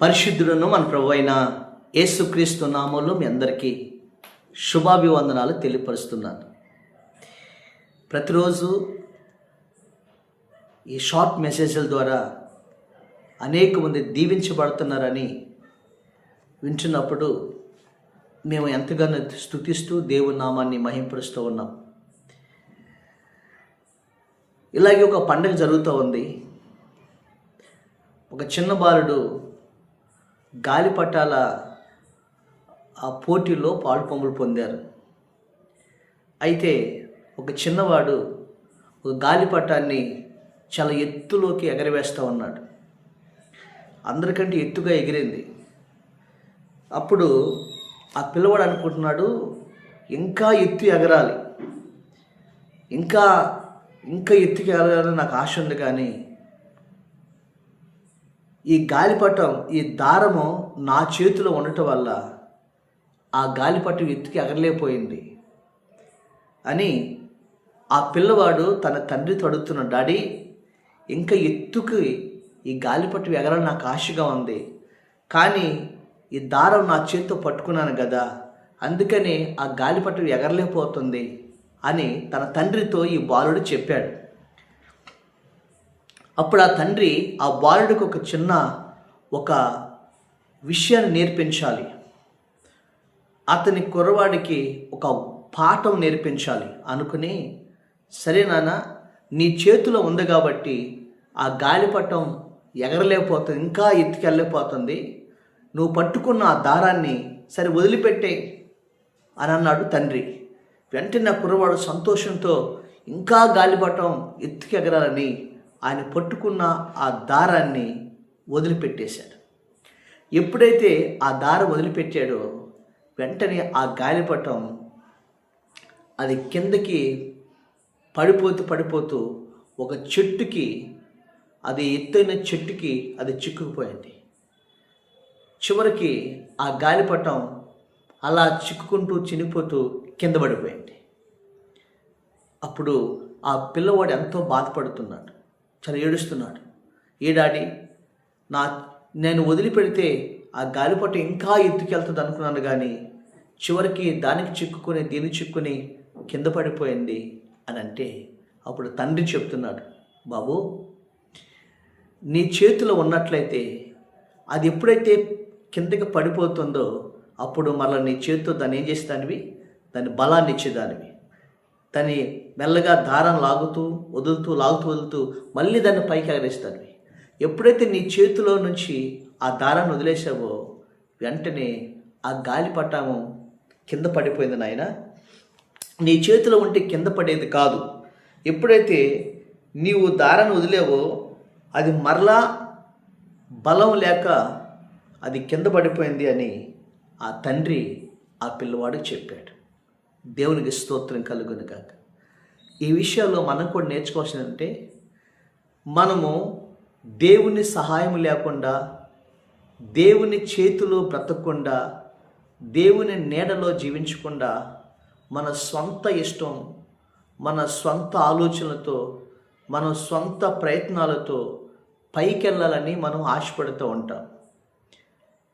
పరిశుద్ధులను మన ప్రభు అయిన యేసుక్రీస్తు నామంలో మీ అందరికీ శుభాభివందనాలు తెలియపరుస్తున్నాను. ప్రతిరోజు ఈ షార్ట్ మెసేజ్ల ద్వారా అనేక మంది దీవించబడుతున్నారని వింటున్నప్పుడు మేము ఎంతగానో స్థుతిస్తూ దేవుని నామాన్ని మహింపరుస్తూ ఉన్నాం. ఇలాగే ఒక పండగ జరుగుతూ ఉంది. ఒక చిన్న బాలుడు గాలిపటాల ఆ పోటీలో పాలుపొమ్మలు పొందారు. అయితే ఒక చిన్నవాడు ఒక గాలిపటాన్ని చాలా ఎత్తులోకి ఎగరవేస్తూ ఉన్నాడు. అందరికంటే ఎత్తుగా ఎగిరింది. అప్పుడు ఆ పిల్లవాడు అనుకుంటున్నాడు ఇంకా ఎత్తు ఎగరాలి. ఇంకా ఇంకా ఎత్తుకి ఎగరాలని నాకు ఆశ ఉంది కానీ ఈ గాలిపటం ఈ దారము నా చేతిలో ఉండటం వల్ల ఆ గాలిపటం ఎత్తుకి ఎగరలేకపోయింది అని ఆ పిల్లవాడు తన తండ్రి తడుతున్న డాడీ ఇంకా ఎత్తుకి ఈ గాలిపటం ఎగరాలని నాకు ఆశగా ఉంది కానీ ఈ దారం నా చేతితో పట్టుకున్నాను కదా అందుకని ఆ గాలిపటం ఎగరలేకపోతుంది అని తన తండ్రితో ఈ బాలుడు చెప్పాడు. అప్పుడు ఆ తండ్రి ఆ బాలుడికి ఒక చిన్న ఒక విషయాన్ని నేర్పించాలి. అతని కుర్రవాడికి ఒక పాఠం నేర్పించాలి. అనుకుని సరే నాన్న నీ చేతిలో ఉంది కాబట్టి ఆ గాలిపటం ఎగరలేకపోతుంది ఇంకా ఎత్తుకెళ్ళలేకపోతుంది. నువ్వు పట్టుకున్న ఆ దారాన్ని సరే వదిలిపెట్టే అని అన్నాడు తండ్రి. వెంటనే ఆ కుర్రవాడు సంతోషంతో ఇంకా గాలిపటం ఎత్తుకెగరాలని ఆయన పట్టుకున్న ఆ దారాన్ని వదిలిపెట్టేశాడు. ఎప్పుడైతే ఆ దారి వదిలిపెట్టాడో వెంటనే ఆ గాలిపటం అది కిందకి పడిపోతూ పడిపోతూ ఒక చెట్టుకి అది ఎత్తైన చెట్టుకి అది చిక్కుకుపోయింది. చివరికి ఆ గాలిపటం అలా చిక్కుకుంటూ చినిపోతూ కింద పడిపోయింది. అప్పుడు ఆ పిల్లవాడు ఎంతో బాధపడుతున్నాడు. చాలా ఏడుస్తున్నాడు. ఏ డాడీ నా నేను వదిలిపెడితే ఆ గాలిపటం ఇంకా ఎత్తుకెళ్తుంది అనుకున్నాను కానీ చివరికి దానికి చిక్కుకొని దీనికి చిక్కుని కింద పడిపోయింది అని అంటే అప్పుడు తండ్రి చెప్తున్నాడు బాబు నీ చేతిలో ఉన్నట్లయితే అది ఎప్పుడైతే కిందకి పడిపోతుందో అప్పుడు మళ్ళీ నీ చేతితో దాన్ని ఏం చేసేదానివి? దాని బలాన్ని ఇచ్చేదానివి దాన్ని మెల్లగా దారం లాగుతూ వదులుతూ లాగుతూ వదులుతూ మళ్ళీ దాన్ని పైకి ఎగరేస్తానివి ఎప్పుడైతే నీ చేతిలో నుంచి ఆ దారాన్ని వదిలేసావో వెంటనే ఆ గాలి పట్టాము కింద పడిపోయింది నాయన. నీ చేతిలో ఉంటే కింద పడేది కాదు. ఎప్పుడైతే నీవు దారాన్ని వదిలేవో అది మరలా బలం లేక అది కింద పడిపోయింది అని ఆ తండ్రి ఆ పిల్లవాడికి చెప్పాడు. దేవునికి స్తోత్రం కలుగును కాక ఈ విషయాల్లో మనం కూడా నేర్చుకోవాల్సిందంటే మనము దేవుని సహాయం లేకుండా దేవుని చేతిలో బ్రతకకుండా దేవుని నీడలో జీవించకుండా మన సొంత ఇష్టం మన సొంత ఆలోచనలతో మన సొంత ప్రయత్నాలతో పైకెళ్ళాలని మనం ఆశపడుతూ ఉంటాం.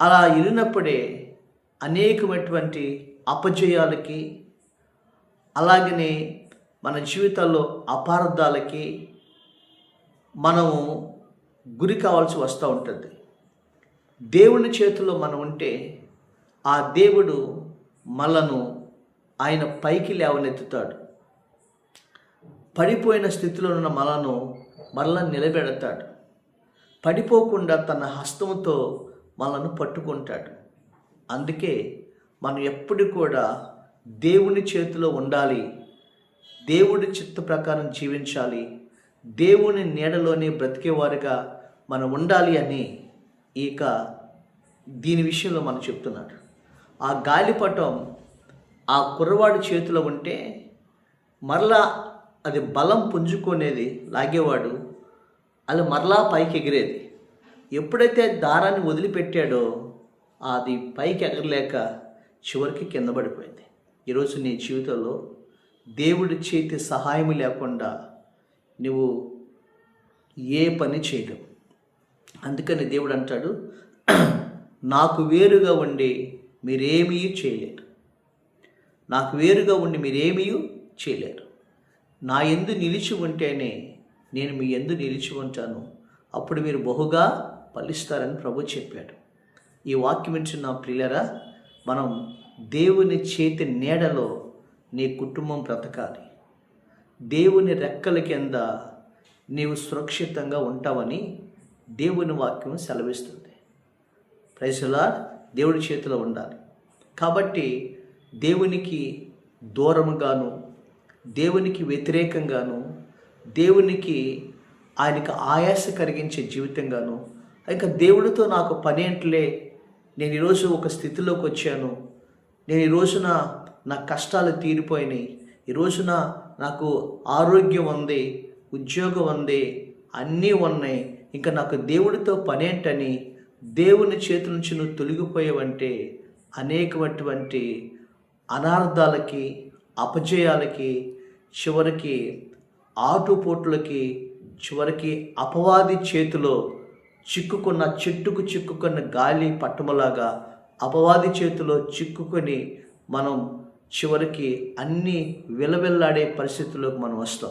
అలా వెళ్ళినప్పుడే అనేకమైనటువంటి అపజయాలకి అలాగనే మన జీవితాల్లో అపార్థాలకి మనము గురి కావాల్సి వస్తూ ఉంటుంది. దేవుని చేతిలో మనం ఉంటే ఆ దేవుడు మనను ఆయన పైకి లేవనెత్తుతాడు. పడిపోయిన స్థితిలో ఉన్న మనను మరలా నిలబెడతాడు. పడిపోకుండా తన హస్తంతో మనను పట్టుకుంటాడు. అందుకే మనం ఎప్పుడు కూడా దేవుని చేతిలో ఉండాలి. దేవుడి చిత్త ప్రకారం జీవించాలి. దేవుని నీడలోనే బ్రతికేవారుగా మనం ఉండాలి అని ఇక దీని విషయంలో మనం చెప్తున్నాడు. ఆ గాలిపటం ఆ కుర్రవాడి చేతిలో ఉంటే మరలా అది బలం పుంజుకునేది లాగేవాడు. అది మరలా పైకి ఎగిరేది. ఎప్పుడైతే దారాన్ని వదిలిపెట్టాడో అది పైకి ఎగరలేక చివరికి కింద పడిపోయింది. ఈరోజు నీ జీవితంలో దేవుడి చేతి సహాయం లేకుండా నువ్వు ఏ పని చేయలేవు. అందుకని దేవుడు అంటాడు నాకు వేరుగా ఉండి మీరేమీ చేయలేరు. నాకు వేరుగా ఉండి మీరేమీ చేయలేరు. నా ఎందు నిలిచి ఉంటేనే నేను మీ ఎందు నిలిచి ఉంటాను. అప్పుడు మీరు బహుగా ఫలిస్తారని ప్రభు చెప్పాడు. ఈ వాక్యం నా ప్రియులరా మనం దేవుని చేతి నీడలో నీ కుటుంబం బ్రతకాలి. దేవుని రెక్కల కింద నీవు సురక్షితంగా ఉంటావని దేవుని వాక్యం సెలవిస్తుంది. ప్రజలా దేవుడి చేతిలో ఉండాలి. కాబట్టి దేవునికి దూరముగాను దేవునికి వ్యతిరేకంగాను దేవునికి ఆయనకు ఆయాస కలిగించే జీవితంగాను ఇంకా దేవుడితో నాకు పని ఏంటలే నేను ఈరోజు ఒక స్థితిలోకి వచ్చాను నేను ఈ రోజున నా కష్టాలు తీరిపోయినాయి. ఈ రోజున నాకు ఆరోగ్యం ఉంది ఉద్యోగం ఉంది అన్నీ ఉన్నాయి. ఇంకా నాకు దేవుడితో పనేంటని దేవుని చేతి నుంచి నువ్వు తొలగిపోయావంటే అనేకటువంటి అనార్థాలకి అపజయాలకి చివరికి ఆటుపోట్లకి చివరికి అపవాది చేతిలో చిక్కుకున్న చెట్టుకు చిక్కుకున్న గాలి పట్టములాగా అపవాది చేతిలో చిక్కుకొని మనం చివరికి అన్నీ విలవిల్లాడే పరిస్థితుల్లోకి మనం వస్తాం.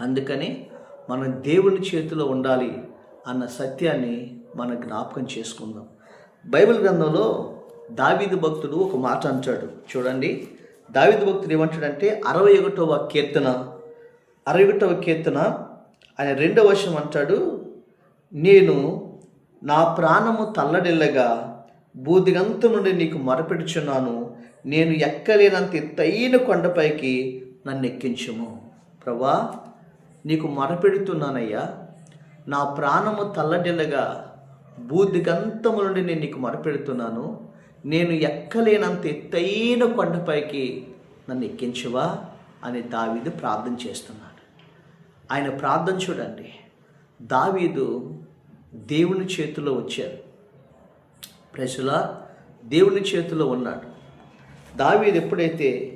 అందుకని మనం దేవుని చేతిలో ఉండాలి అన్న సత్యాన్ని మనం జ్ఞాపకం చేసుకుందాం. బైబిల్ గ్రంథంలో దావీదు భక్తుడు ఒక మాట అంటాడు. చూడండి. దావీదు భక్తుడు ఏమంటాడంటే అరవై ఒకటవ కీర్తన అరవై ఒకటవ కీర్తన ఆయన రెండవ వర్షం అంటాడు. నేను నా ప్రాణము తల్లడిల్లగా బూదిగంతం నుండి నీకు మొరపెడుచున్నాను. నేను ఎక్కలేనంత ఎత్తైన కొండపైకి నన్ను ఎక్కించుము ప్రభా నీకు మొరపెడుతున్నానయ్యా. నా ప్రాణము తల్లడిల్లగా బూదిగంతము నుండి నేను నీకు మొరపెడుతున్నాను. నేను ఎక్కలేనంత ఎత్తైన కొండపైకి నన్ను ఎక్కించువా అని దావీదు ప్రార్థన చేస్తున్నాడు. ఆయన ప్రార్థన చూడండి. దావీదు దేవుని చేతిలో వచ్చారు ప్రజల దేవుని చేతిలో ఉన్నాడు. దావీదు ఎప్పుడైతే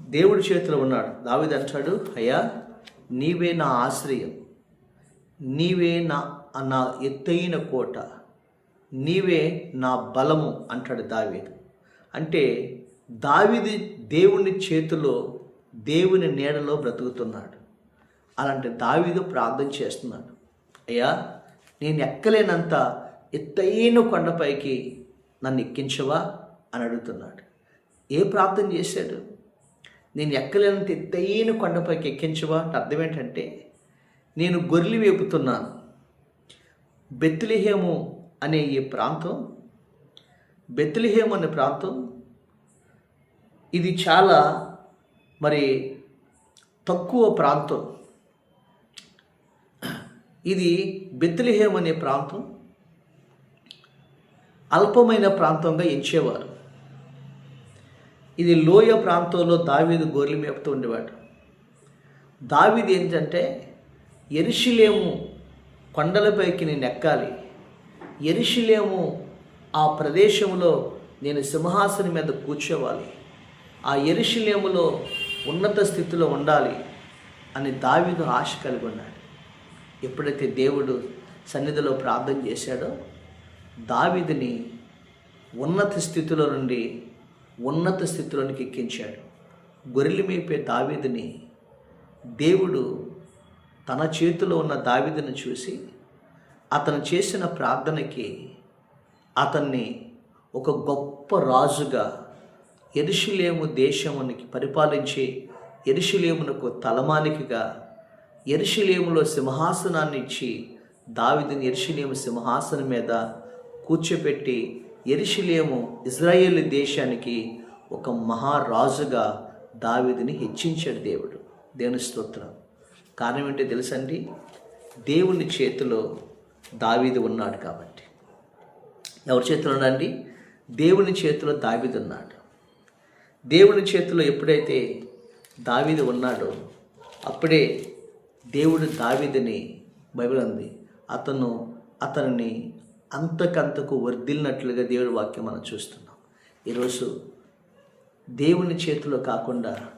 దేవుడి చేతిలో ఉన్నాడు దావీదు అంటాడు అయ్యా నీవే నా ఆశ్రయం. నీవే నా నా ఎత్తైన కోట. నీవే నా బలము అంటాడు దావీదు. అంటే దావీది దేవుని చేతిలో దేవుని నీడలో బ్రతుకుతున్నాడు. అలాంటి దావీదు ప్రార్థన చేస్తున్నాడు. అయ్యా నేను ఎక్కలేనంత ఎత్తైన కొండపైకి నన్ను ఎక్కించవా అని అడుగుతున్నాడు. ఏ ప్రార్థన చేశాడు? నేను ఎక్కలేనంత ఎత్తైన కొండపైకి ఎక్కించవా అంటే అర్థం ఏంటంటే నేను గొర్రెలు వేపుతున్నాను. బెత్తులిహేము అనే ఈ ప్రాంతం బెత్లిహేము అనే ప్రాంతం ఇది చాలా మరి తక్కువ ప్రాంతం. ఇది బెత్లిహేమ్ అనే ప్రాంతం అల్పమైన ప్రాంతంగా ఎంచేవారు. ఇది లోయ ప్రాంతంలో దావీదు గొర్రెలు మేపుతూ ఉండేవాడు. దావీది ఏంటంటే ఎరిశిలేము కొండలపైకి నేను ఎక్కాలి. ఎరిశిలేము ఆ ప్రదేశంలో నేను సింహాసనం మీద కూర్చోవాలి. ఆ ఎరిశిలేములో ఉన్నత స్థితిలో ఉండాలి అని దావీదు ఆశ కలిగి ఉన్నాడు. ఎప్పుడైతే దేవుడు సన్నిధిలో ప్రార్థన చేశాడో దావిదిని ఉన్నత స్థితిలో నుండి ఉన్నత స్థితిలోనికి ఎక్కించాడు. గొర్రెలు మేపే దావిదిని దేవుడు తన చేతిలో ఉన్న దావిదిని చూసి అతను చేసిన ప్రార్థనకి అతన్ని ఒక గొప్ప రాజుగా ఎరుషులేము దేశమునికి పరిపాలించి ఎరుషులేమునకు తలమానికగా ఎరుషులేములో సింహాసనాన్ని ఇచ్చి దావిదిని ఎరుషులేము సింహాసనం మీద కూర్చోపెట్టి ఎరిశిలేము ఇజ్రాయేల్ దేశానికి ఒక మహారాజుగా దావిదిని హెచ్చించాడు దేవుడు. దేవుని స్తోత్రం. కారణం ఏంటో తెలుసండి దేవుని చేతిలో దావీది ఉన్నాడు కాబట్టి. ఎవరి చేతిలో ఉన్నాడండి దేవుని చేతిలో దావిది ఉన్నాడు. దేవుని చేతిలో ఎప్పుడైతే దావీది ఉన్నాడో అప్పుడే దేవుడు దావీదిని బైబిల్ ఉంది. అతను అతనిని అంతకంతకు వర్ధిల్లినట్లుగా దేవుడి వాక్యం మనం చూస్తున్నాం. ఈరోజు దేవుని చేతిలో కాకుండా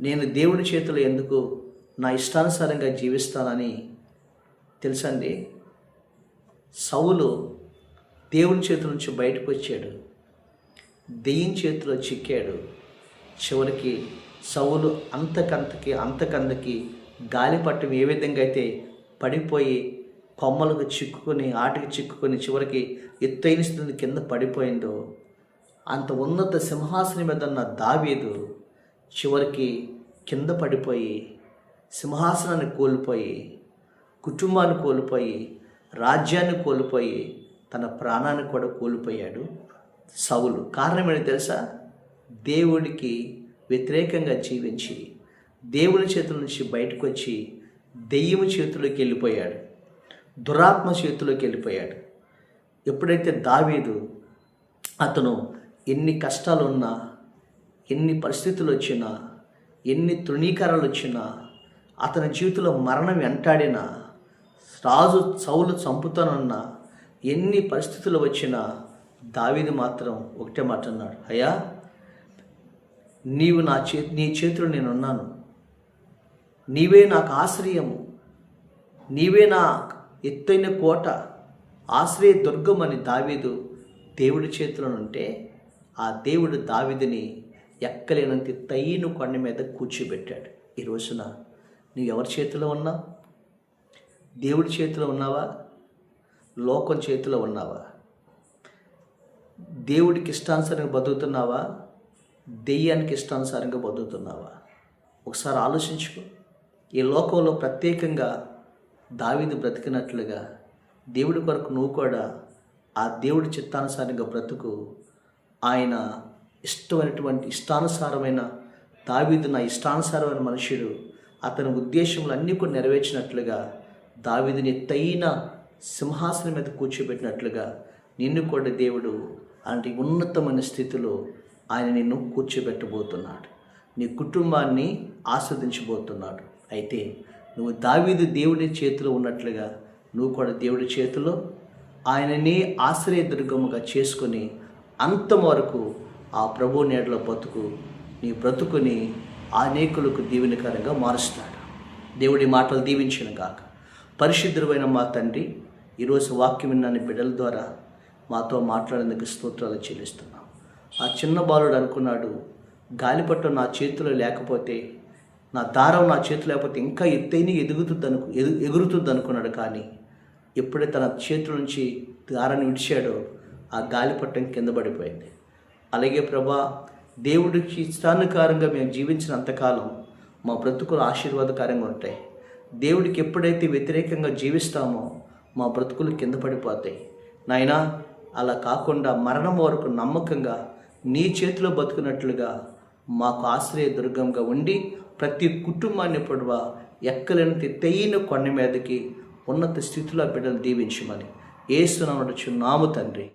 నేను దేవుని చేతిలో ఎందుకు నా ఇష్టానుసారంగా జీవిస్తానని తెలుసండి? సౌలు దేవుని చేతుల నుంచి బయటకు వచ్చాడు. దెయ్యం చేతిలో చిక్కాడు. చివరికి సౌలు అంతకంతకి అంతకంతకి గాలిపట్టం ఏ విధంగా అయితే పడిపోయి కొమ్మలకు చిక్కుకొని ఆటికి చిక్కుకొని చివరికి ఎత్తైన స్థితి కింద పడిపోయిందో అంత ఉన్నత సింహాసనం మీద ఉన్న దావీదు చివరికి కింద పడిపోయి సింహాసనాన్ని కోల్పోయి కుటుంబాన్ని కోల్పోయి రాజ్యాన్ని కోల్పోయి తన ప్రాణాన్ని కూడా కోల్పోయాడు సౌలు. కారణం ఏంటి తెలుసా? దేవుడికి వ్యతిరేకంగా జీవించి దేవుని చేతుల నుంచి బయటకు వచ్చి దెయ్యము చేతిలోకి వెళ్ళిపోయాడు. దురాత్మ చేతిలోకి వెళ్ళిపోయాడు. ఎప్పుడైతే దావీదు అతను ఎన్ని కష్టాలు ఉన్నా ఎన్ని పరిస్థితులు వచ్చినా ఎన్ని తృణీకరాలు వచ్చినా అతని జీవితంలో మరణం వెంటాడినా రాజు చౌలు చంపుతానన్నా ఎన్ని పరిస్థితులు వచ్చినా దావీదు మాత్రం ఒకటే మాట అన్నాడు. అయ్యా నీవు నా చే నీ చేతిలో నేను ఉన్నాను నీవే నాకు ఆశ్రయము. నీవే నా ఎత్తైన కోట ఆశ్రయ దుర్గం అని దావీదు దేవుడి చేతిలో ఉంటే ఆ దేవుడు దావీదిని ఎక్కలేనంత తయ్యను కొండ మీద కూర్చోబెట్టాడు. ఈ రోజున నువ్వు ఎవరి చేతిలో ఉన్నావు దేవుడి చేతిలో ఉన్నావా? లోకం చేతిలో ఉన్నావా? దేవుడికి ఇష్టానుసారంగా బతుకుతున్నావా? దెయ్యానికి ఇష్టానుసారంగా బతుకుతున్నావా? ఒకసారి ఆలోచించుకో. ఈ లోకంలో ప్రత్యేకంగా దావీదు బ్రతికినట్లుగా దేవుడి కొరకు నువ్వు కూడా ఆ దేవుడి చిత్తానుసారంగా బ్రతుకు. ఆయన ఇష్టమైనటువంటి ఇష్టానుసారమైన దావీదు నా ఇష్టానుసారమైన మనుషుడు. అతని ఉద్దేశములు అన్నీ కూడా నెరవేర్చినట్లుగా దావీదుని ఎత్తైన సింహాసనం మీద కూర్చోబెట్టినట్లుగా నిన్ను కూడా దేవుడు అలాంటి ఉన్నతమైన స్థితిలో ఆయన నిన్ను కూర్చోబెట్టబోతున్నాడు. నీ కుటుంబాన్ని ఆస్వాదించబోతున్నాడు. అయితే నువ్వు దావీదు దేవుడి చేతిలో ఉన్నట్లుగా నువ్వు కూడా దేవుడి చేతిలో ఆయనని ఆశ్రయ దుర్గముగా చేసుకొని అంతం వరకు ఆ ప్రభు నీడలో బతుకు నీ బ్రతుకుని అనేకులకు దీవెనకరంగా మారుస్తాడు. దేవుడి మాటలు దీవించిన కాక పరిశుద్ధుడైన మా తండ్రి ఈరోజు వాక్యం విన్నాని బిడ్డల ద్వారా మాతో మాట్లాడేందుకు స్తోత్రాలు చెల్లిస్తున్నాం. ఆ చిన్న బాలుడు అనుకున్నాడు గాలిపట్టం నా చేతిలో లేకపోతే నా దారం నా చేతి లేకపోతే ఇంకా ఎత్తైన ఎదుగుతుంది అను ఎదు ఎగురుతుంది అనుకున్నాడు కానీ ఎప్పుడైతే తన చేతుల నుంచి దారాన్ని విడిచాడో ఆ గాలిపట్టం కింద పడిపోయింది. అలాగే ప్రభా దేవుడికి ఇష్టానుకారంగా మేము జీవించినంతకాలం మా బ్రతుకులు ఆశీర్వాదకరంగా ఉంటాయి. దేవుడికి ఎప్పుడైతే వ్యతిరేకంగా జీవిస్తామో మా బ్రతుకులు కింద పడిపోతాయి. నాయనా అలా కాకుండా మరణం వరకు నమ్మకంగా నీ చేతిలో బతుకున్నట్లుగా మాకు ఆశ్రయ దుర్గంగా ఉండి ప్రతి కుటుంబాన్ని పొడవ ఎక్కలేని తెయ్యిన కొండ మీదకి ఉన్నత స్థితిలో బిడ్డలు దీవించమని ఏసునామడు నాము తండ్రి.